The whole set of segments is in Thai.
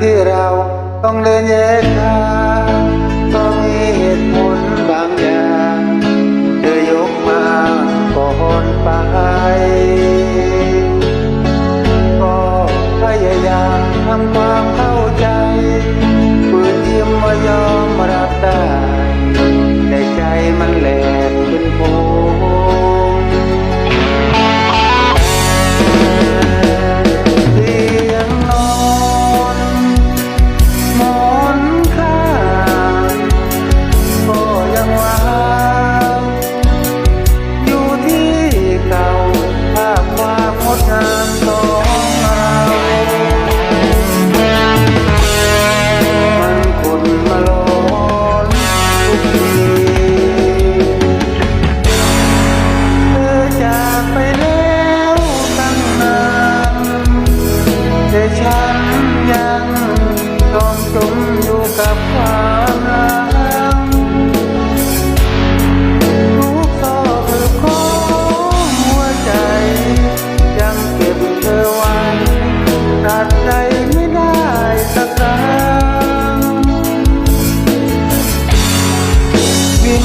ที่เราต้องเดินแยกทางก็มีเหตุผลบางอย่างเธอยกมาก่อนไป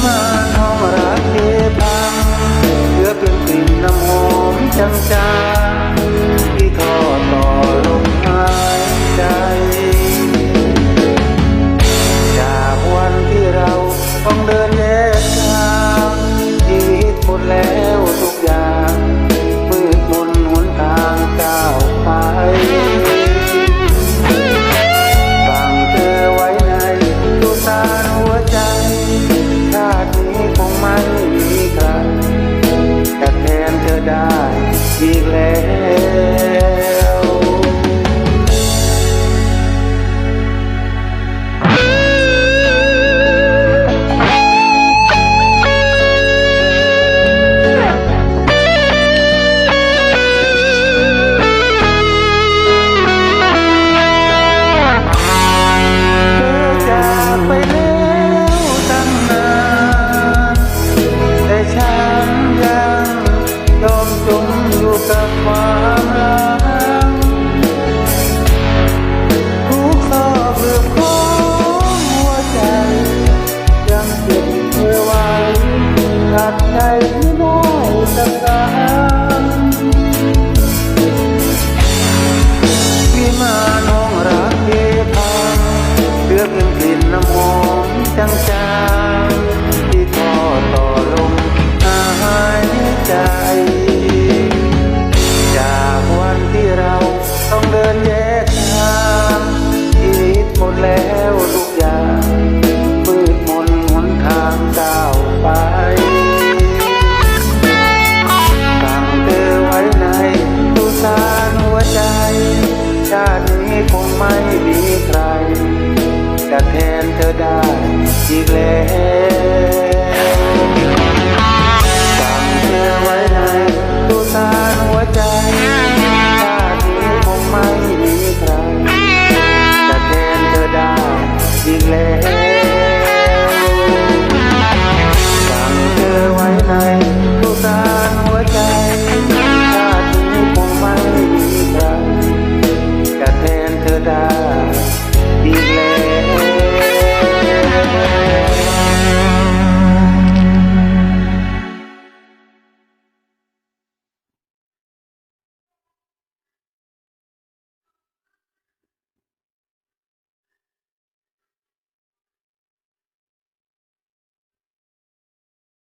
más. จางๆที่ทอต่อลมหายใจ จากวันที่เราต้องเดินแยกทางชีวิตหมดแล้วทุกอย่างมืดมนหนทางก้าวไปตั้งเธอไว้ในตู้สารหัวใจ ชาตินี้คงไม่มีใครจะแทนเธอได้ invisible.